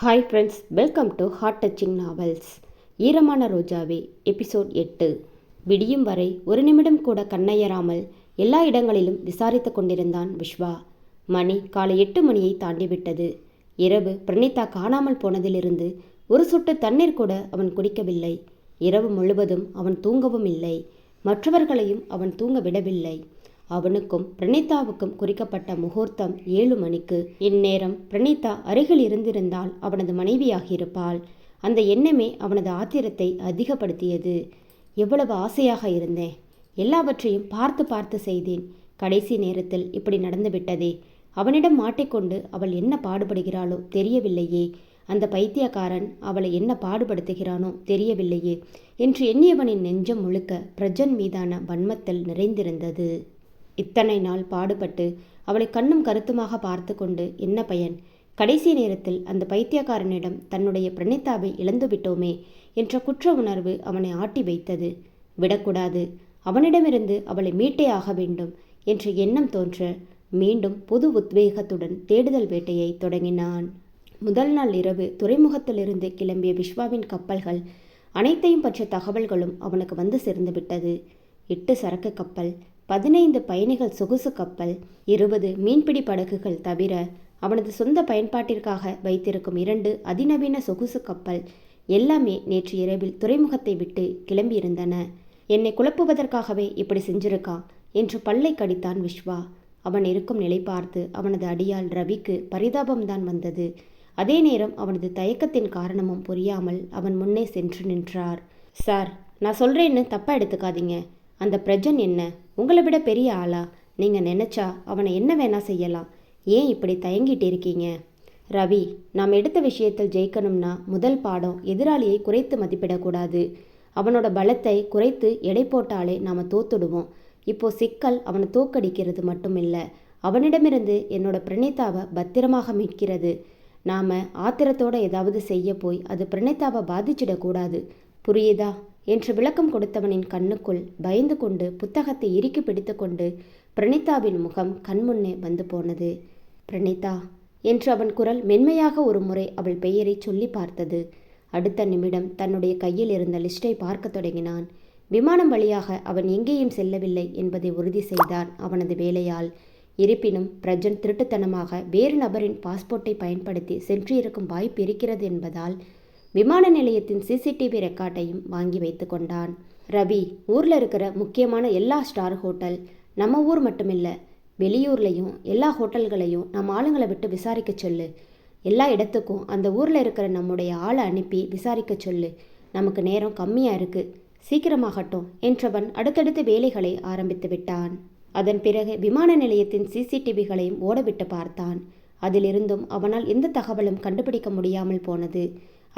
Hi friends welcome to heart touching novels Eeramana Rojave episode எட்டு. விடியும் வரை ஒரு நிமிடம் கூட கண்ணையராமல் எல்லா இடங்களிலும் விசாரித்து கொண்டிருந்தான் விஸ்வா மணி காலை எட்டு மணியை தாண்டிவிட்டது. இரவு பிரணீதா காணாமல் போனதிலிருந்து ஒரு சொட்டு தண்ணீர் கூட அவன் குடிக்கவில்லை. இரவு முழுவதும் அவன் தூங்கவும் இல்லை. மற்றவர்களையும் அவன் தூங்க விடவில்லை. அவனுக்கும் பிரணீதாவுக்கும் குறிக்கப்பட்ட முகூர்த்தம் ஏழு மணிக்கு. இந்நேரம் பிரணீதா அருகில் இருந்திருந்தால் அவனது மனைவியாகியிருப்பாள். அந்த எண்ணமே அவனது ஆத்திரத்தை அதிகப்படுத்தியது. எவ்வளவு ஆசையாக இருந்தேன். எல்லாவற்றையும் பார்த்து பார்த்து செய்தேன். கடைசி நேரத்தில் இப்படி நடந்துவிட்டதே. அவனிடம் மாட்டிக்கொண்டு அவள் என்ன பாடுபடுகிறாளோ தெரியவில்லையே. அந்த பைத்தியக்காரன் அவளை என்ன பாடுபடுத்துகிறானோ தெரியவில்லையே. என்று எண்ணியவனின் நெஞ்சம் முழுக்க பிரஜன் மீதான வன்மத்தில் நிறைந்திருந்தது. இத்தனை நாள் பாடுபட்டு அவளை கண்ணும் கருத்துமாக பார்த்து கொண்டு என்ன பயன்? கடைசி நேரத்தில் அந்த பைத்தியக்காரனிடம் தன்னுடைய பிரணீதாவை இழந்துவிட்டோமே என்ற குற்ற உணர்வு அவனை ஆட்டி வைத்தது. விடக்கூடாது. அவனிடமிருந்து அவளை மீட்டே ஆக வேண்டும் என்ற எண்ணம் தோன்ற மீண்டும் புது உத்வேகத்துடன் தேடுதல் வேட்டையை தொடங்கினான். முதல் நாள் இரவு துறைமுகத்திலிருந்து கிளம்பிய விஸ்வாவின் கப்பல்கள் அனைத்தையும் பற்றிய தகவல்களும் அவனுக்கு வந்து சேர்ந்துவிட்டது எட்டு சரக்கு கப்பல் பதினைந்து பயணிகள் சொகுசு கப்பல் இருபது மீன்பிடி படகுகள் தவிர அவனது சொந்த பயன்பாட்டிற்காக வைத்திருக்கும் இரண்டு அதிநவீன சொகுசு கப்பல் எல்லாமே நேற்று இரவில் துறைமுகத்தை விட்டு கிளம்பியிருந்தன. என்னை குழப்புவதற்காகவே இப்படி செஞ்சிருக்கான் என்று பல்லை கடித்தான் விஸ்வா அவன் இருக்கும் நிலை பார்த்து அவனது அடியால் ரவிக்கு பரிதாபம்தான் வந்தது. அதே நேரம் அவனது தயக்கத்தின் காரணமும் புரியாமல் அவன் முன்னே சென்று நின்றார். சார் நான் சொல்கிறேன்னு தப்பாக எடுத்துக்காதீங்க. அந்த பிரஜன் என்ன? உங்களை விட பெரிய ஆளா? நீங்கள் நினச்சா அவனை என்ன வேணா செய்யலாம். ஏன் இப்படி தயங்கிட்டு இருக்கீங்க? ரவி நாம் எடுத்த விஷயத்தில் ஜெயிக்கணும்னா முதல் பாடம் எதிராளியை குறைத்து மதிப்பிடக்கூடாது. அவனோட பலத்தை குறைத்து எடை போட்டாலே நாம் தோத்துடுவோம். இப்போ சிக்கல் அவனை தோக்கடிக்கிறது மட்டும் இல்லை அவனிடமிருந்து என்னோட பிரணீதாவை பத்திரமாக மீட்கிறது. நாம் ஆத்திரத்தோட ஏதாவது செய்ய போய் அது பிரணீதாவை பாதிச்சிடக்கூடாது. புரியுதா? என்று விளக்கம் கொடுத்தவனின் கண்ணுக்குள் பயந்து கொண்டு புத்தகத்தை இறுக்கி பிடித்துக்கொண்டு பிரணீதாவின் முகம் கண்முன்னே வந்து போனது. பிரணீதா என்று அவன் குரல் மென்மையாக ஒரு முறை அவள் பெயரை சொல்லி பார்த்தது. அடுத்த நிமிடம் தன்னுடைய கையில் இருந்த லிஸ்டை பார்க்க தொடங்கினான். விமானம் வழியாக அவன் எங்கேயும் செல்லவில்லை என்பதை உறுதி செய்தான் அவனது வேலையால் இருப்பினும் பிரஜன் திருட்டுத்தனமாக வேறு நபரின் பாஸ்போர்ட்டை பயன்படுத்தி சென்றிருக்கும் வாய்ப்பு இருக்கிறது என்பதால் விமான நிலையத்தின் சிசிடிவி ரெக்கார்டையும் வாங்கி வைத்து கொண்டான். ரவி ஊரில் இருக்கிற முக்கியமான எல்லா ஸ்டார் ஹோட்டல் நம்ம ஊர் மட்டுமில்லை வெளியூர்லேயும் எல்லா ஹோட்டல்களையும் நம்ம ஆளுங்களை விட்டு விசாரிக்க சொல்லு. எல்லா இடத்துக்கும் அந்த ஊரில் இருக்கிற நம்முடைய ஆளை அனுப்பி விசாரிக்க சொல்லு. நமக்கு நேரம் கம்மியாக இருக்குது சீக்கிரமாகட்டும் என்றவன் அடுத்தடுத்து வேலைகளை ஆரம்பித்து விட்டான். அதன் பிறகு விமான நிலையத்தின் சிசிடிவிகளையும் ஓடவிட்டு பார்த்தான். அதிலிருந்தும் அவனால் எந்த தகவலும் கண்டுபிடிக்க முடியாமல் போனது.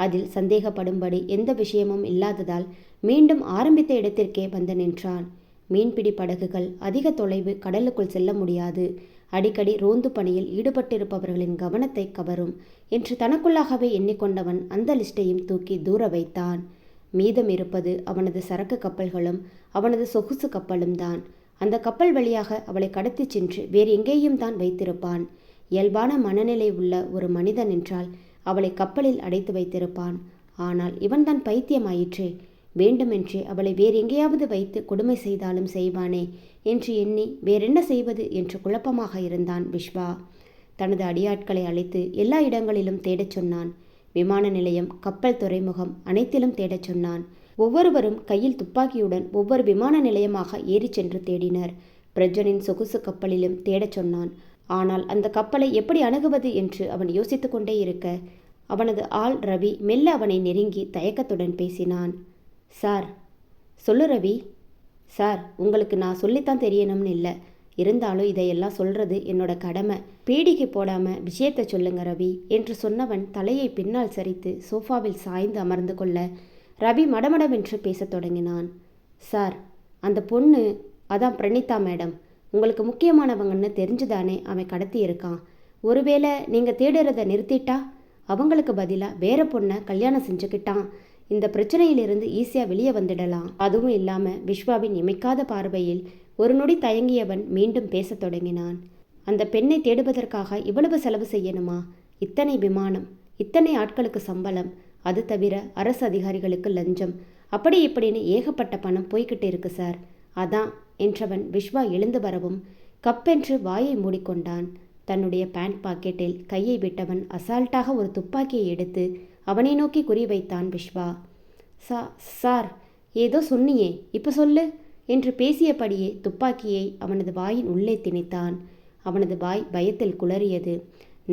அதில் சந்தேகப்படும்படி எந்த விஷயமும் இல்லாததால் மீண்டும் ஆரம்பித்த இடத்திற்கே வந்து நின்றான். மீன்பிடி படகுகள் அதிக தொலைவு கடலுக்குள் செல்ல முடியாது. அடிக்கடி ரோந்து பணியில் ஈடுபட்டிருப்பவர்களின் கவனத்தை கவரும் என்று தனக்குள்ளாகவே எண்ணிக்கொண்டவன் அந்த லிஸ்டையும் தூக்கி தூர வைத்தான். மீதம் இருப்பது அவனது சரக்கு கப்பல்களும் அவனது சொகுசு கப்பலும் தான். அந்த கப்பல் வழியாக அவளை கடத்தி சென்று வேறு எங்கேயும் தான் வைத்திருப்பான். இயல்பான மனநிலை உள்ள ஒரு மனிதன் என்றால் அவளை கப்பலில் அடைத்து வைத்திருப்பான். ஆனால் இவன்தான் பைத்தியமாயிற்றே. வேண்டுமென்றே அவளை வேறு எங்கேயாவது வைத்து கொடுமை செய்தாலும் செய்வானே என்று எண்ணி வேறென்ன செய்வது என்று குழப்பமாக இருந்தான் விஸ்வா தனது அடியாட்களை அழைத்து எல்லா இடங்களிலும் தேடச் சொன்னான். விமான நிலையம் கப்பல் துறைமுகம் அனைத்திலும் தேடச் சொன்னான். ஒவ்வொருவரும் கையில் துப்பாக்கியுடன் ஒவ்வொரு விமான நிலையமாக ஏறிச் சென்று தேடினர். பிரஜனின் சொகுசு கப்பலிலும் தேடச் சொன்னான். ஆனால் அந்த கப்பலை எப்படி அணுகுவது என்று அவன் யோசித்து கொண்டே இருக்க அவனது ஆள் ரவி மெல்ல அவனை நெருங்கி தயக்கத்துடன் பேசினான். சார் சொல்லு ரவி. சார் உங்களுக்கு நான் சொல்லித்தான் தெரியணும்னு இல்லை. இருந்தாலும் இதையெல்லாம் சொல்றது என்னோட கடமை. பீடிகை போடாம விஷயத்தை சொல்லுங்க ரவி என்று சொன்னவன் தலையை பின்னால் சரித்து சோஃபாவில் சாய்ந்து அமர்ந்து கொள்ள ரவி மடமடவென்று பேசத் தொடங்கினான். சார் அந்த பொண்ணு அதான் பிரணீதா மேடம். உங்களுக்கு முக்கியமானவங்கன்னு தெரிஞ்சுதானே அவன் கடத்தி இருக்கான். ஒருவேளை நீங்கள் தேடுறதை நிறுத்திட்டா? அவங்களுக்கு பதிலாக வேற பொண்ணை கல்யாணம் செஞ்சுக்கிட்டான். இந்த பிரச்சனையிலிருந்து ஈஸியாக வெளியே வந்துடலாம். அதுவும் இல்லாமல் விஸ்வாவின் இமைக்காத பார்வையில் ஒரு நொடி தயங்கியவன் மீண்டும் பேசத் தொடங்கினான். அந்த பெண்ணை தேடுவதற்காக இவ்வளவு செலவு செய்யணுமா? இத்தனை விமானம் இத்தனை ஆட்களுக்கு சம்பளம் அது தவிர அரசு அதிகாரிகளுக்கு லஞ்சம். அப்படி இப்படின்னு ஏகப்பட்ட பணம் போய்கிட்டு இருக்கு சார். அதான் என்றவன் விஸ்வா எழுந்து வரவும் கப்பென்று வாயை மூடிக்கொண்டான். தன்னுடைய பேண்ட் பாக்கெட்டில் கையை விட்டவன் அசால்ட்டாக ஒரு துப்பாக்கியை எடுத்து அவனை நோக்கி குறிவைத்தான் விஸ்வா சா சார் ஏதோ சொன்னியே இப்போ சொல்லு என்று பேசியபடியே துப்பாக்கியை அவனது வாயின் உள்ளே திணித்தான். அவனது வாய் பயத்தில் குளறியது.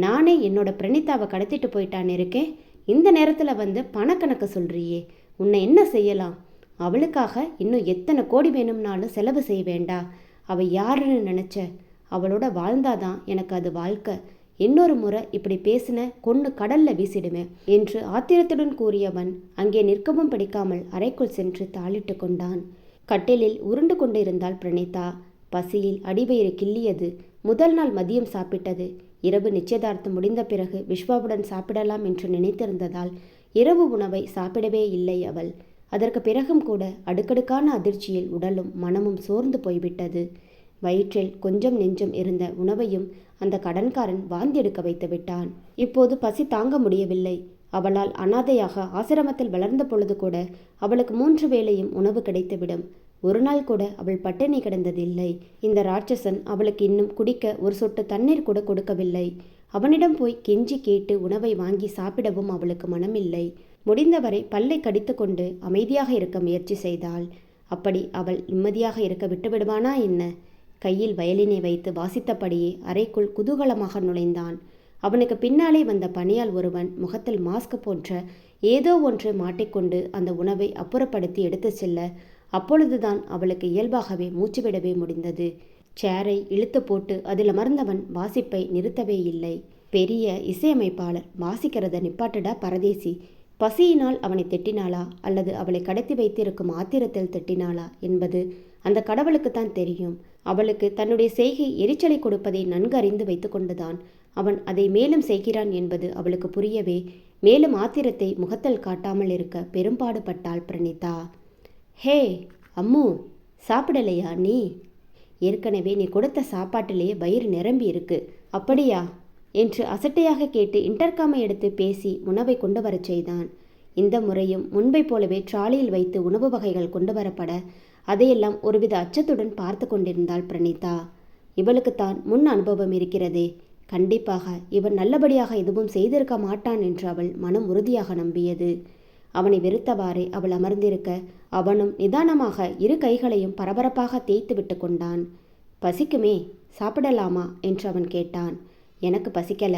நானே என்னோட பிரணிதாவை கடத்திட்டு போயிட்டான் இருக்கேன் இந்த நேரத்தில் வந்து பணக்கணக்கு சொல்றியே உன்னை என்ன செய்யலாம்? அவளுக்காக இன்னும் எத்தனை கோடி வேணும்னாலும் செலவு செய்ய வேண்டா. அவள் யாருன்னு நினச்ச அவளோட வாழ்ந்தாதான் எனக்கு அது வாழ்க்கை. இன்னொரு முறை இப்படி பேசின கொன்று கடல்ல வீசிடுவேன் என்று ஆத்திரத்துடன் கூறியவன் அங்கே நிற்கவும் பிடிக்காமல் அறைக்குள் சென்று தாளிட்டு கொண்டான். கட்டிலில் உருண்டு கொண்டிருந்தாள் பிரணீதா. பசியில் அடிவயிறு கிள்ளியது. முதல் நாள் மதியம் சாப்பிட்டது. இரவு நிச்சயதார்த்தம் முடிந்த பிறகு விஸ்வாவுடன் சாப்பிடலாம் என்று நினைத்திருந்ததால் இரவு உணவை சாப்பிடவே இல்லை அவள். அதற்கு பிறகும் கூட அடுக்கடுக்கான அதிர்ச்சியில் உடலும் மனமும் சோர்ந்து போய்விட்டது. வயிற்றில் கொஞ்சம் நெஞ்சம் இருந்த உணவையும் அந்த கடன்காரன் வாந்தி எடுக்க வைத்து விட்டான். இப்போது பசி தாங்க முடியவில்லை. அவளால் அனாதையாக ஆசிரமத்தில் வளர்ந்த பொழுது கூட அவளுக்கு மூன்று வேளையும் உணவு கிடைத்துவிடும். ஒரு நாள் கூட அவள் பட்டினி கிடந்ததில்லை. இந்த ராட்சசன் அவளுக்கு இன்னும் குடிக்க ஒரு சொட்டு தண்ணீர் கூட கொடுக்கவில்லை. அவனிடம் போய் கெஞ்சி கேட்டு உணவை வாங்கி சாப்பிடவும் அவளுக்கு மனமில்லை. முடிந்தவரை பல்லை கடித்துக்கொண்டு அமைதியாக இருக்க முயற்சி செய்தாள். அப்படி அவள் நிம்மதியாக இருக்க விட்டுவிடுவானா என்ன? கையில் வயலினை வைத்து வாசித்தபடியே அறைக்குள் குதூகலமாக நுழைந்தான். அவனுக்கு பின்னாலே வந்த பணியால் ஒருவன் முகத்தில் மாஸ்க் போன்ற ஏதோ ஒன்று மாட்டிக்கொண்டு அந்த உணவை அப்புறப்படுத்தி எடுத்து செல்ல அப்பொழுதுதான் அவளுக்கு இயல்பாகவே மூச்சுவிடவே முடிந்தது. சேரை இழுத்து போட்டு அதில் அமர்ந்தவன் வாசிப்பை நிறுத்தவே இல்லை. பெரிய இசையமைப்பாளர் வாசிக்கிறத நிப்பாட்டுடா பரதேசி. பசியினால் அவனை திட்டினாளா? அல்லது அவளை கடத்தி வைத்திருக்கும் ஆத்திரத்தில் திட்டினாளா? என்பது அந்த கடவுளுக்குத்தான் தெரியும். அவளுக்கு தன்னுடைய செய்கை எரிச்சலை கொடுப்பதை நன்கு அறிந்து வைத்து கொண்டுதான் அவன் அதை மேலும் செய்கிறான் என்பது அவளுக்கு புரியவே மேலும் ஆத்திரத்தை முகத்தில் காட்டாமல் இருக்க பெரும்பாடுபட்டாள் பிரணிதா. ஹே அம்மு சாப்பிடலையா நீ? ஏற்கனவே நீ கொடுத்த சாப்பாட்டிலேயே வயிறு நிரம்பி இருக்கு அப்படியா? என்று அசட்டையாக கேட்டு இன்டர்காமை எடுத்து பேசி உணவை கொண்டு வரச் செய்தான். இந்த முறையும் முன்பை போலவே ட்ராலியில் வைத்து உணவு வகைகள் கொண்டு வரப்பட அதையெல்லாம் ஒருவித அச்சத்துடன் பார்த்து கொண்டிருந்தாள் பிரணீதா. இவளுக்குத்தான் முன் அனுபவம் இருக்கிறதே. கண்டிப்பாக இவன் நல்லபடியாக எதுவும் செய்திருக்க மாட்டான் என்று அவள் மனம் உறுதியாக நம்பியது. அவனை வெறுத்தவாறே அவள் அமர்ந்திருக்க அவனும் நிதானமாக இரு கைகளையும் பரபரப்பாக தேய்த்து விட்டு கொண்டான். பசிக்குமே சாப்பிடலாமா? என்று அவன் கேட்டான். எனக்கு பசிக்கல.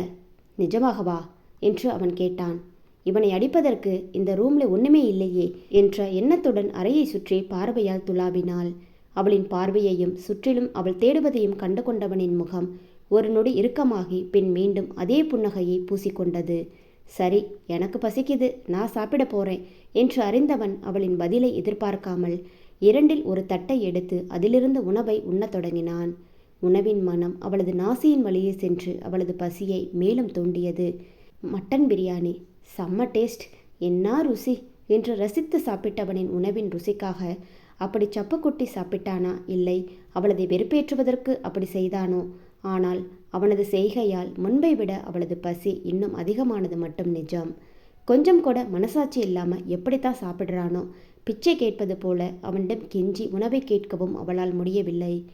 நிஜமாகவா? என்று அவன் கேட்டான். இவனை அடிப்பதற்கு இந்த ரூம்ல ஒண்ணுமே இல்லையே என்ற எண்ணத்துடன் அறையை சுற்றி பார்வையால் துளாவினாள் அவளின் பார்வையையும் சுற்றிலும் அவள் தேடுவதையும் கண்டு கொண்டவனின் முகம் ஒரு நொடி இறுக்கமாகி பின் மீண்டும் அதே புன்னகையை பூசிக்கொண்டது. சரி எனக்கு பசிக்குது. நான் சாப்பிட போறேன் என்று அறிந்தவன் அவளின் பதிலை எதிர்பார்க்காமல் இரண்டில் ஒரு தட்டை எடுத்து அதிலிருந்து உணவை உண்ணத் தொடங்கினான். உணவின் மனம் அவளது நாசியின் வழியே சென்று அவளது பசியை மேலும் தூண்டியது. மட்டன் பிரியாணி. செம்ம டேஸ்ட். என்ன ருசி? என்று ரசித்து சாப்பிட்டவனின் உணவின் ருசிக்காக அப்படி சப்பு சாப்பிட்டானா? இல்லை. அவளதை வெறுப்பேற்றுவதற்கு அப்படி செய்தானோ? ஆனால் அவனது செய்கையால் முன்பை விட அவளது பசி இன்னும் அதிகமானது மட்டும் நிஜம். கொஞ்சம் கூட மனசாட்சி இல்லாமல் எப்படித்தான் சாப்பிட்றானோ? பிச்சை கேட்பது போல அவனிடம் கெஞ்சி உணவை கேட்கவும் அவளால் முடியவில்லை.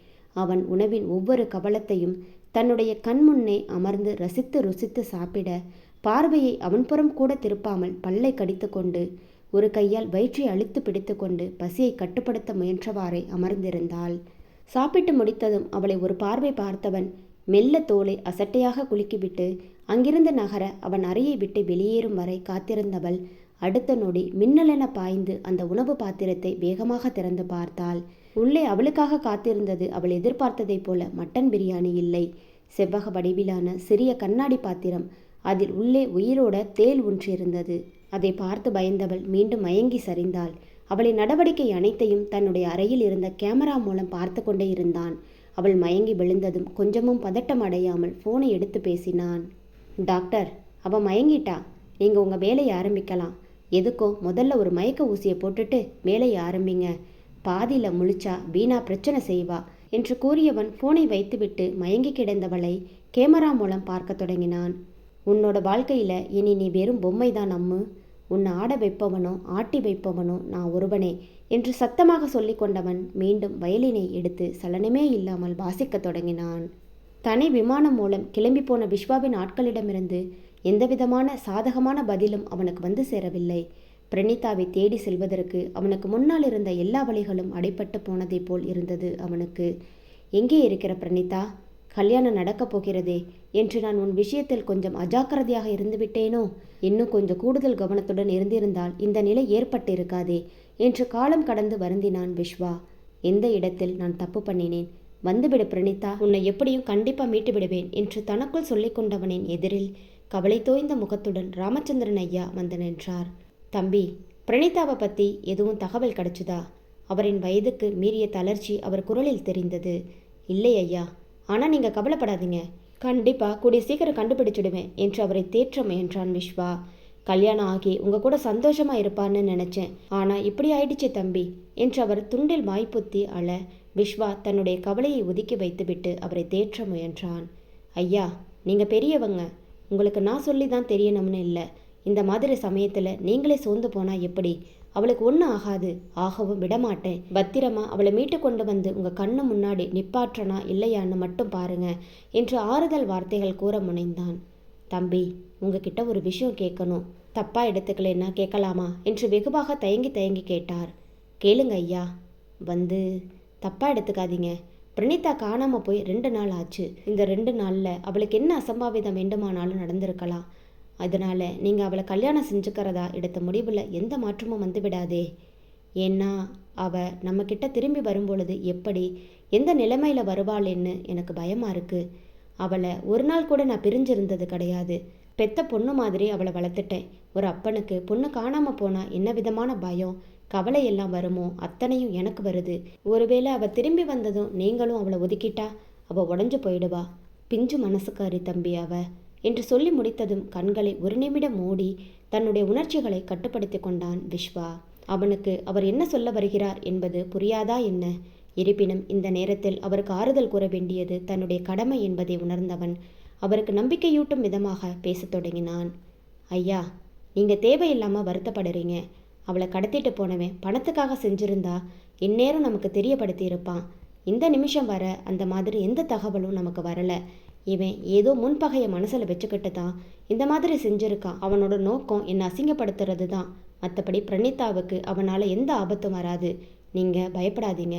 அவன் உணவின் ஒவ்வொரு கவலத்தையும் தன்னுடைய கண் முன்னே அமர்ந்து ரசித்து ருசித்து சாப்பிட பார்வையை அவன்புறம் கூட திருப்பாமல் பல்லை கடித்துக்கொண்டு ஒரு கையால் வயிற்றை அழுத்து பிடித்துக்கொண்டு பசியை கட்டுப்படுத்த முயன்றவாறே அமர்ந்திருந்தாள். சாப்பிட்டு முடித்ததும் அவளை ஒரு பார்வை பார்த்தவன் மெல்ல தோலை அசட்டையாக குலுக்கிவிட்டு அங்கிருந்து நகர அவன் அறையை விட்டு வெளியேறும் வரை காத்திருந்தவள் அடுத்த நொடி மின்னலென பாய்ந்து அந்த உணவு பாத்திரத்தை வேகமாக திறந்து பார்த்தாள். உள்ளே அவளுக்காக காத்திருந்தது அவள் எதிர்பார்த்ததைப் போல மட்டன் பிரியாணி இல்லை. செவ்வக வடிவிலான சிறிய கண்ணாடி பாத்திரம் அதில் உள்ளே உயிரோட தேல் ஒன்றிருந்தது. அதை பார்த்து பயந்தவள் மீண்டும் மயங்கி சரிந்தாள். அவளின் நடவடிக்கை அனைத்தையும் தன்னுடைய அறையில் இருந்த கேமரா மூலம் பார்த்து கொண்டே இருந்தான். அவள் மயங்கி விழுந்ததும் கொஞ்சமும் பதட்டம் அடையாமல் ஃபோனை எடுத்து பேசினான். டாக்டர் அவ மயங்கிட்டா? நீங்கள் உங்கள் வேலையை ஆரம்பிக்கலாம். எதுக்கோ முதல்ல ஒரு மயக்க ஊசியை போட்டுட்டு வேலையை ஆரம்பிங்க. பாதியில் முழிச்சா வீணா பிரச்சனை செய்வா என்று கூறியவன் ஃபோனை வைத்துவிட்டு மயங்கி கிடந்தவளை கேமரா மூலம் பார்க்க தொடங்கினான். உன்னோட வாழ்க்கையில் இனி நீ வெறும் பொம்மை தான் அம்மு. உன்னை ஆட வைப்பவனோ ஆட்டி வைப்பவனோ நான் ஒருவனே என்று சத்தமாக சொல்லி கொண்டவன் மீண்டும் வயலினை எடுத்து சலனமே இல்லாமல் வாசிக்கத் தொடங்கினான். தனி விமானம் மூலம் கிளம்பி போன விஸ்வாவின் ஆட்களிடமிருந்து எந்தவிதமான சாதகமான பதிலும் அவனுக்கு வந்து சேரவில்லை. பிரணீதாவை தேடி செல்வதற்கு அவனுக்கு முன்னால் இருந்த எல்லா வழிகளும் அடைப்பட்டு போனதைப் போல் இருந்தது அவனுக்கு. எங்கே இருக்கிற பிரணீதா? கல்யாணம் நடக்கப் போகிறதே. என்று நான் உன் விஷயத்தில் கொஞ்சம் அஜாக்கிரதையாக இருந்துவிட்டேனோ இன்னும் கொஞ்சம் கூடுதல் கவனத்துடன் இருந்திருந்தால் இந்த நிலை ஏற்பட்டு இருக்காதே என்று காலம் கடந்து வருந்தினான் விஸ்வா எந்த இடத்தில் நான் தப்பு பண்ணினேன்? வந்துவிடு பிரணீதா. உன்னை எப்படியும் கண்டிப்பாக மீட்டு விடுவேன் என்று தனக்குள் சொல்லிக்கொண்டவனின் எதிரில் கவலை தோய்ந்த முகத்துடன் ராமச்சந்திரன் ஐயா வந்து நின்றார். தம்பி பிரணீதாவை பற்றி எதுவும் தகவல் கிடைச்சுதா? அவரின் வயதுக்கு மீறிய தளர்ச்சி அவர் குரலில் தெரிந்தது. இல்லை ஐயா ஆனால் நீங்கள் கவலைப்படாதீங்க. கண்டிப்பாக கூடிய சீக்கிரம் கண்டுபிடிச்சிடுவேன் என்று அவரை தேற்ற முயன்றான் விஸ்வா கல்யாணம் ஆகி உங்க கூட சந்தோஷமா இருப்பான்னு நினைச்சேன். ஆனா இப்படி ஆயிடுச்சு தம்பி என்று அவர் துண்டில் வாய்ப்புத்தி அழ விஸ்வா தன்னுடைய கவலையை ஒதுக்கி வைத்துவிட்டு அவரை தேற்ற முயன்றான். ஐயா நீங்க பெரியவங்க. உங்களுக்கு நான் சொல்லி தான் தெரியணும்னு இல்லை. இந்த மாதிரி சமயத்தில் நீங்களே சோர்ந்து போனால் எப்படி? அவளுக்கு ஒன்றும் ஆகாது. ஆகவும் விடமாட்டேன். பத்திரமா அவளை மீட்டு கொண்டு வந்து உங்கள் கண்ணு முன்னாடி நிப்பாற்றனா இல்லையான்னு மட்டும் பாருங்க என்று ஆறுதல் வார்த்தைகள் கூற முனைந்தான். தம்பி உங்ககிட்ட ஒரு விஷயம் கேட்கணும். தப்பா எடுத்துக்கலைன்னா கேட்கலாமா? என்று வெகுவாக தயங்கி தயங்கி கேட்டார். கேளுங்க ஐயா. வந்து தப்பா எடுத்துக்காதீங்க. பிரணீதா காணாமல் போய் ரெண்டு நாள் ஆச்சு. இந்த ரெண்டு நாளில் அவளுக்கு என்ன அசம்பாவிதம் வேண்டுமானாலும் நடந்திருக்கலாம். அதனால நீங்கள் அவளை கல்யாணம் செஞ்சுக்கிறதா எடுத்த முடிவில் எந்த மாற்றமும் வந்து விடாதே. ஏன்னா அவ நம்ம கிட்ட திரும்பி வரும்பொழுது எப்படி எந்த நிலைமையில வருவாளேன்னு எனக்கு பயமா இருக்கு. அவளை ஒரு நாள் கூட நான் பிரிஞ்சிருந்தது கிடையாது. பெத்த பொண்ணு மாதிரி அவளை வளர்த்துட்டேன். ஒரு அப்பனுக்கு பொண்ணு காணாம போனா என்ன விதமான பயம் கவலை எல்லாம் வருமோ அத்தனையும் எனக்கு வருது. ஒருவேளை அவ திரும்பி வந்ததும் நீங்களும் அவளை ஒதுக்கிட்டா அவ உடஞ்சு போயிடுவா. பிஞ்சு மனசுக்காரி தம்பி அவள் என்று சொல்லி முடித்ததும் கண்களை ஒரு நிமிடம் மூடி தன்னுடைய உணர்ச்சிகளை கட்டுப்படுத்தி கொண்டான் விஸ்வா அவனுக்கு அவர் என்ன சொல்ல வருகிறார் என்பது புரியாதா என்ன? இருப்பினும் இந்த நேரத்தில் அவருக்கு ஆறுதல் கூற வேண்டியது தன்னுடைய கடமை என்பதை உணர்ந்தவன் அவருக்கு நம்பிக்கையூட்டும் விதமாக பேசத் தொடங்கினான். ஐயா நீங்கள் தேவையில்லாமல் வருத்தப்படுறீங்க. அவளை கடத்திட்டு போனவன் பணத்துக்காக செஞ்சிருந்தா இந்நேரம் நமக்கு தெரியப்படுத்தி இருப்பான். இந்த நிமிஷம் வர அந்த மாதிரி எந்த தகவலும் நமக்கு வரலை. இவன் ஏதோ முன்பகையை மனசில் வச்சுக்கிட்டு தான் இந்த மாதிரி செஞ்சுருக்கான் அவனோட நோக்கம் என்னை அசிங்கப்படுத்துறது தான் மற்றபடி பிரணீதாவுக்கு அவனால் எந்த ஆபத்தும் வராது. நீங்கள் பயப்படாதீங்க.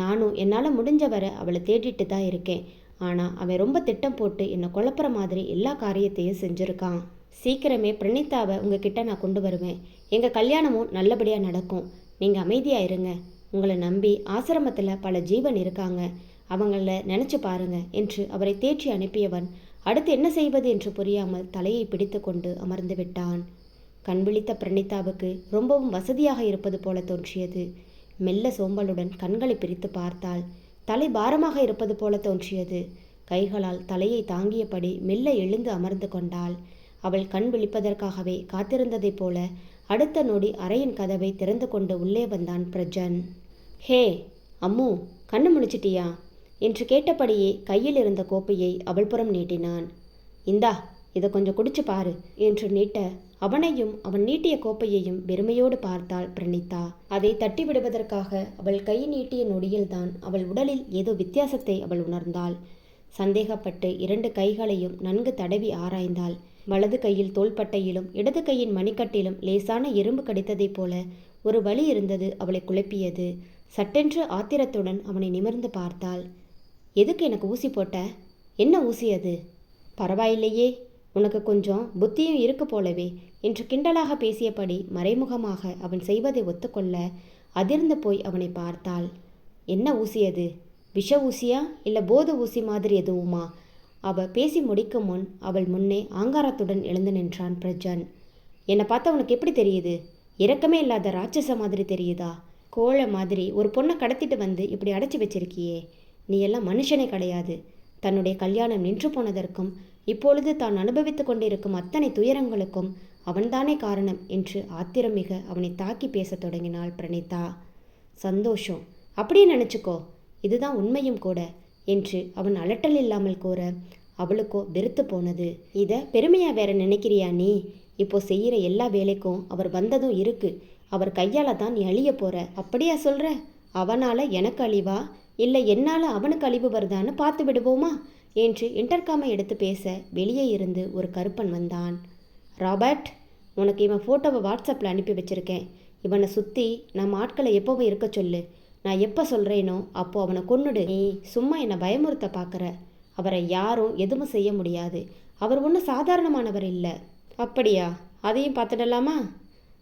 நானும் என்னால் முடிஞ்ச வரை அவளை தேடிட்டு தான் இருக்கேன். ஆனால் அவன் ரொம்ப திட்டம் போட்டு என்னை குழப்புற மாதிரி எல்லா காரியத்தையும் செஞ்சுருக்கான். சீக்கிரமே பிரணீதாவை உங்ககிட்ட நான் கொண்டு வருவேன். எங்கள் கல்யாணமும் நல்லபடியாக நடக்கும். நீங்கள் அமைதியாக இருங்க. உங்களை நம்பி ஆசிரமத்தில் பல ஜீவன் இருக்காங்க. அவங்கள நினச்சி பாருங்க என்று அவரை தேற்றி அனுப்பியவன் அடுத்து என்ன செய்வது என்று புரியாமல் தலையை பிடித்து கொண்டு அமர்ந்து விட்டான். கண் விழித்த பிரணீதாவுக்கு ரொம்பவும் வசதியாக இருப்பது போல தோன்றியது. மெல்ல சோம்பலுடன் கண்களை பிரித்து பார்த்தாள். தலை பாரமாக இருப்பது போல தோன்றியது. கைகளால் தலையை தாங்கியபடி மெல்ல எழுந்து அமர்ந்து கொண்டாள். அவள் கண் விழிப்பதற்காகவே காத்திருந்ததைப் போல அடுத்த நொடி அறையின் கதவை திறந்து கொண்டு உள்ளே வந்தான் பிரஜன். ஹே அம்மு கண்ணு முடிச்சிட்டியா என்று கேட்டபடியே கையில் இருந்த கோப்பையை அவள் புறம் நீட்டினான். இந்தா இதை கொஞ்சம் குடிச்சு பாரு என்று நீட்ட அவனையும் அவன் நீட்டிய கோப்பையையும் பெருமையோடு பார்த்தாள் பிரணீதா அதை தட்டி விடுவதற்காக அவள் கை நீட்டிய நொடியில்தான் அவள் உடலில் ஏதோ வித்தியாசத்தை அவள் உணர்ந்தாள். சந்தேகப்பட்டு இரண்டு கைகளையும் நன்கு தடவி ஆராய்ந்தாள். வலது கையில் தோள்பட்டையிலும் இடது கையின் மணிக்கட்டிலும் லேசான எறும்பு கடித்ததைப் போல ஒரு வலி இருந்தது அவளை குழப்பியது. சட்டென்று ஆத்திரத்துடன் அவனை நிமிர்ந்து பார்த்தாள். எதுக்கு எனக்கு ஊசி போட்ட? என்ன ஊசி அது? பரவாயில்லையே உனக்கு கொஞ்சம் புத்தியும் இருக்கு போலவே. என்று கிண்டலாக பேசியபடி மறைமுகமாக அவன் செய்வதை ஒத்துக்கொள்ள அதிர்ந்து போய் அவனை பார்த்தாள். என்ன ஊசி அது? விஷ ஊசியா? இல்லை போது ஊசி மாதிரி எதுவுமா? அவ பேசி முடிக்கும் முன் அவள் முன்னே ஆங்காரத்துடன் எழுந்து நின்றான் பிரஜன். என்னை பார்த்தா உனக்கு எப்படி தெரியுது? இறக்கமே இல்லாத ராட்சச மாதிரி தெரியுதா? கோழை மாதிரி ஒரு பொண்ணை கடத்திட்டு வந்து இப்படி அடைச்சி வச்சிருக்கியே. நீ எல்லாம் மனுஷனே கிடையாது. தன்னுடைய கல்யாணம் நின்று போனதற்கும் இப்பொழுது தான் அனுபவித்து கொண்டிருக்கும் அத்தனை துயரங்களுக்கும் அவன்தானே காரணம் என்று ஆத்திரமிக அவனை தாக்கி பேசத் தொடங்கினாள் பிரணீதா. சந்தோஷம். அப்படியே நினச்சிக்கோ. இதுதான் உண்மையும் கூட என்று அவன் அலட்டல் இல்லாமல் கூற அவளுக்கோ வெறுத்து போனது. இதை பெருமையாக வேற நினைக்கிறியா நீ? இப்போ செய்கிற எல்லா வேலைக்கும் அவர் வந்ததும் இருக்கு. அவர் கையால் தான் நீ அழிய போற. அப்படியா சொல்கிற அவனால் எனக்கு அழிவா? இல்லை என்னால் அவனுக்கு அழிவு வருதான்னு பார்த்து விடுவோமா? என்று இன்டர்காமை எடுத்து பேச வெளியே இருந்து ஒரு கருப்பன் வந்தான். ராபர்ட் உனக்கு இவன் ஃபோட்டோவை வாட்ஸ்அப்பில் அனுப்பி வச்சுருக்கேன். இவனை சுற்றி நம்ம ஆட்களை எப்போவும் இருக்க சொல்லு. நான் எப்போ சொல்கிறேனோ அப்போ அவனை கொன்னுடு. நீ சும்மா என்னை பயமுறுத்த பார்க்குற. அவரை யாரும் எதுவும் செய்ய முடியாது. அவர் ஒன்றும் சாதாரணமானவர் இல்லை. அப்படியா? அதையும் பார்த்துடலாமா?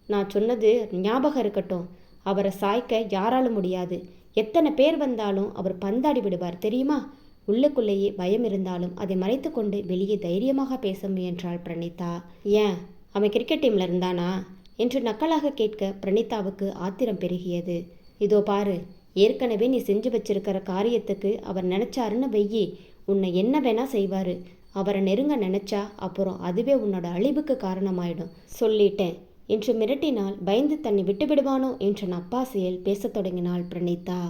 நான் சொன்னது ஞாபகம் இருக்கட்டும். அவரை சாய்க்க யாராலும் முடியாது. எத்தனை பேர் வந்தாலும் அவர் பந்தாடி விடுவார் தெரியுமா? உள்ளுக்குள்ளேயே பயம் இருந்தாலும் அதை மறைத்துக்கொண்டு வெளியே தைரியமாக பேச முயன்றாள் பிரணீதா. ஏன்? அவன் கிரிக்கெட் டீம்ல இருந்தானா? என்று நக்கலாக கேட்க பிரணீதாவுக்கு ஆத்திரம் பெருகியது. இதோ பாரு ஏற்கனவே நீ செஞ்சு வச்சிருக்கிற காரியத்துக்கு அவர் நினைச்சாருன்னு வெய்யி உன்னை என்ன வேணா செய்வாரு. அவரை நெருங்க நினைச்சா அப்புறம் அதுவே உன்னோட அழிவுக்கு காரணமாயிடும். சொல்லிட்டேன். என்று மிரட்டினால் பயந்து தன்னை விட்டுவிடுவானோ என்ற நப்பாசையில் பேசத் தொடங்கினாள் பிரணீதா.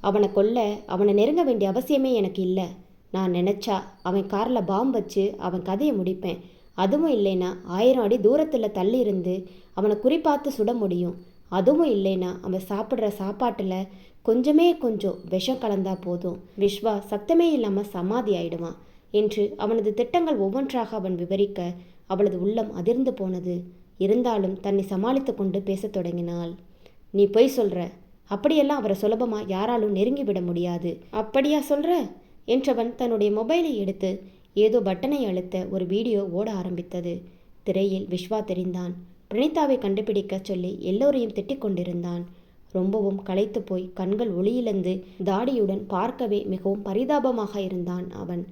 அவனை கொல்ல அவனை நெருங்க வேண்டிய அவசியமே எனக்கு இல்லை. நான் நினச்சா அவன் காரில் பாம்பு வச்சு அவன் கதையை முடிப்பேன். அதுவும் இல்லைன்னா ஆயிரம் அடி தூரத்தில் தள்ளி இருந்து அவனை குறிப்பாத்து சுட முடியும். அதுவும் இல்லைன்னா அவன் சாப்பிட்ற சாப்பாட்டில் கொஞ்சமே கொஞ்சம் விஷம் கலந்தா போதும். விஸ்வா சத்தமே இல்லாமல் சமாதி ஆயிடுவான். என்று அவனது திட்டங்கள் ஒவ்வொன்றாக அவன் விவரிக்க அவளது உள்ளம் அதிர்ந்து போனது. இருந்தாலும் தன்னை சமாளித்து கொண்டு பேசத் தொடங்கினாள். நீ பொய் சொல்ற. அப்படியெல்லாம் அவரை சுலபமாக யாராலும் நெருங்கி விட முடியாது. அப்படியா சொல்ற? என்றவன் தன்னுடைய மொபைலை எடுத்து ஏதோ பட்டனை அழுத்த ஒரு வீடியோ ஓட ஆரம்பித்தது. திரையில் விஸ்வா தெரிந்தான். பிரணீதாவை கண்டுபிடிக்க சொல்லி எல்லோரையும் திட்டிக் கொண்டிருந்தான். ரொம்பவும் களைத்து போய் கண்கள் ஒளியிழந்து தாடியுடன் பார்க்கவே மிகவும் பரிதாபமாக இருந்தான் அவன்.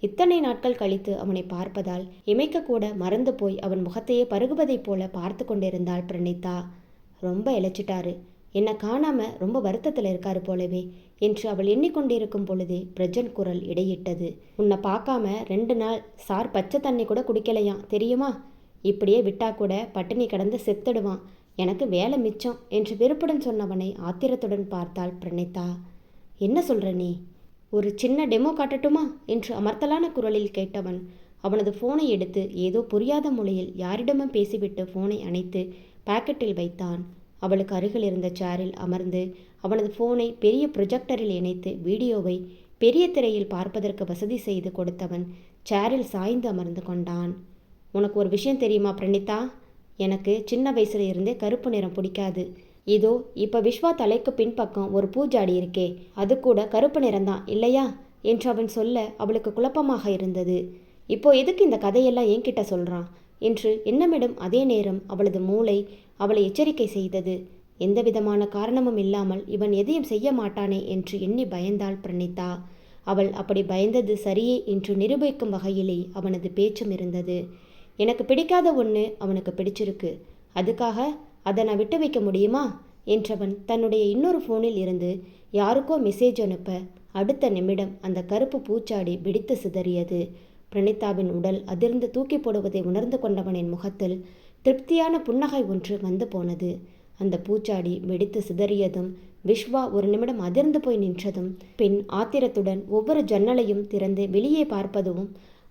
இத்தனை நாட்கள் கழித்து அவனை பார்ப்பதால் இமைக்க கூட மறந்து போய் அவன் முகத்தையே பருகுவதைப் போல பார்த்து கொண்டிருந்தாள் பிரணீதா. ரொம்ப இழைச்சிட்டாரு என்னை காணாம ரொம்ப வருத்தத்தில் இருக்காரு போலவே என்று அவள் எண்ணிக்கொண்டிருக்கும் பொழுதே பிரஜன் குரல் இடையிட்டது. உன்னை பார்க்காம ரெண்டு நாள் சார் பச்சை தண்ணி கூட குடிக்கலையாம் தெரியுமா? இப்படியே விட்டா கூட பட்டினி கடந்து செத்துடுவான். எனக்கு வேலை மிச்சம் என்று வெறுப்புடன் சொன்னவனை ஆத்திரத்துடன் பார்த்தாள் பிரணீதா. என்ன சொல்ற நீ? ஒரு சின்ன டெமோ காட்டட்டுமா? என்று அமர்த்தலான குரலில் கேட்டவன் அவனது போனை எடுத்து ஏதோ புரியாத மொழியில் யாரிடமும் பேசிவிட்டு போனை அணைத்து பாக்கெட்டில் வைத்தான். அவளுக்கு அருகில் இருந்த சேரில் அமர்ந்து அவனது போனை பெரிய ப்ரொஜெக்டரில் இணைத்து வீடியோவை பெரிய திரையில் பார்ப்பதற்கு வசதி செய்து கொடுத்தவன் சேரில் சாய்ந்து அமர்ந்து கொண்டான். உனக்கு ஒரு விஷயம் தெரியுமா பிரணிதா எனக்கு சின்ன வயசுல இருந்தே கருப்பு நிறம் பிடிக்காது. இதோ இப்போ விஸ்வா தலைக்கு பின்பக்கம் ஒரு பூஜாடி இருக்கே அது கூட கருப்பு நிறம்தான் இல்லையா? என்று அவன் சொல்ல அவளுக்கு குழப்பமாக இருந்தது. இப்போ எதுக்கு இந்த கதையெல்லாம் என்கிட்ட சொல்றான் என்று என்னமிடம் அதே நேரம் அவளது மூளை அவளை எச்சரிக்கை செய்தது. எந்தவிதமான காரணமும் இல்லாமல் இவன் எதையும் செய்ய மாட்டானே என்று எண்ணி பயந்தாள் பிரணிதா அவள் அப்படி பயந்தது சரியே என்று நிரூபிக்கும் வகையிலே அவனது பேச்சும் இருந்தது. எனக்கு பிடிக்காத ஒன்று அவனுக்கு பிடிச்சிருக்கு. அதுக்காக அதை நான் விட்டு வைக்க முடியுமா? என்றவன் தன்னுடைய இன்னொரு ஃபோனில் இருந்து யாருக்கோ மெசேஜ் அனுப்ப அடுத்த நிமிடம் அந்த கருப்பு பூச்சாடி வெடித்து சிதறியது. பிரணிதாவின் உடல் அதிர்ந்து தூக்கி போடுவதை உணர்ந்து கொண்டவனின் முகத்தில் திருப்தியான புன்னகை ஒன்று வந்து போனது. அந்த பூச்சாடி வெடித்து சிதறியதும் விஸ்வா ஒரு நிமிடம் அதிர்ந்து போய் நின்றதும் பின் ஆத்திரத்துடன் ஒவ்வொரு ஜன்னலையும் திறந்து வெளியே பார்ப்பதும்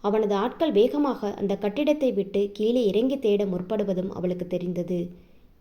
அவனது ஆட்கள் வேகமாக அந்த கட்டிடத்தை விட்டு கீழே இறங்கி தேட முற்படுவதும் அவளுக்கு தெரிந்தது.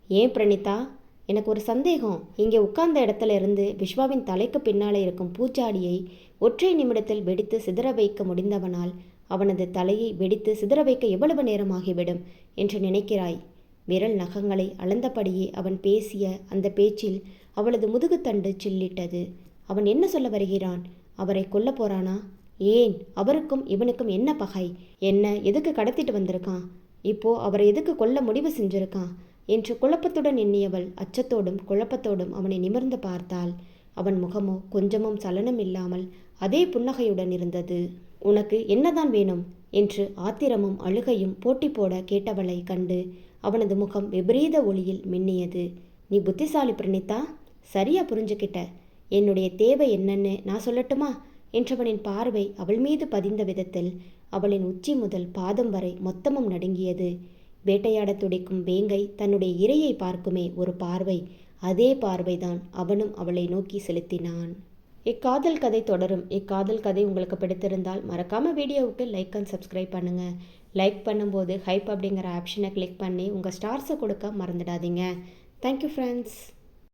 ஏன் பிரணிதா எனக்கு ஒரு சந்தேகம். இங்கே உட்கார்ந்த இடத்துல இருந்து விஸ்வாவின் தலைக்கு பின்னாலே இருக்கும் பூச்சாடியை ஒற்றை நிமிடத்தில் வெடித்து சிதற வைக்க முடிந்தவனால் அவனது தலையை வெடித்து சிதற வைக்க எவ்வளவு நேரமாகிவிடும் என்று நினைக்கிறாய். விரல் நகங்களை அளந்தபடியே அவன் பேசிய அந்த பேச்சில் அவளது முதுகுத்தண்டு சில்லிட்டது. அவன் என்ன சொல்ல வருகிறான்? அவரை கொல்ல போறானா? ஏன்? அவருக்கும் இவனுக்கும் என்ன பகை? என்ன எதுக்கு கடத்திட்டு வந்திருக்கான்? இப்போ அவரை எதுக்கு கொல்ல முடிவு செஞ்சிருக்கான்? என்று குழப்பத்துடன் எண்ணியவள் அச்சத்தோடும் குழப்பத்தோடும் அவனை நிமிர்ந்து பார்த்தாள். அவன் முகமோ கொஞ்சமும் சலனம் இல்லாமல் அதே புன்னகையுடன் இருந்தது. உனக்கு என்னதான் வேணும்? என்று ஆத்திரமும் அழுகையும் போட்டி போட கேட்டவளை கண்டு அவனது முகம் விபரீத ஒளியில் மின்னியது. நீ புத்திசாலி பிரணீதா சரியா புரிஞ்சுக்கிட்ட. என்னுடைய தேவை என்னன்னு நான் சொல்லட்டுமா? என்றவனின் பார்வை அவள் மீது பதிந்த விதத்தில் அவளின் உச்சி முதல் பாதம் வரை மொத்தமும் நடுங்கியது. வேட்டையாடத் துடிக்கும் வேங்கை தன்னுடைய இரையை பார்க்குமே ஒரு பார்வை. அதே பார்வைதான் அவனும் அவளை நோக்கி செலுத்தினான். இக்காதல் கதை தொடரும். இக்காதல் கதை உங்களுக்கு பிடித்திருந்தால் மறக்காமல் வீடியோவுக்கு லைக் அண்ட் சப்ஸ்கிரைப் பண்ணுங்கள் லைக் பண்ணும்போது ஹைப் அப்படிங்கிற ஆப்ஷனை கிளிக் பண்ணி உங்கள் ஸ்டார்ஸை கொடுக்க மறந்துடாதீங்க. Thank you friends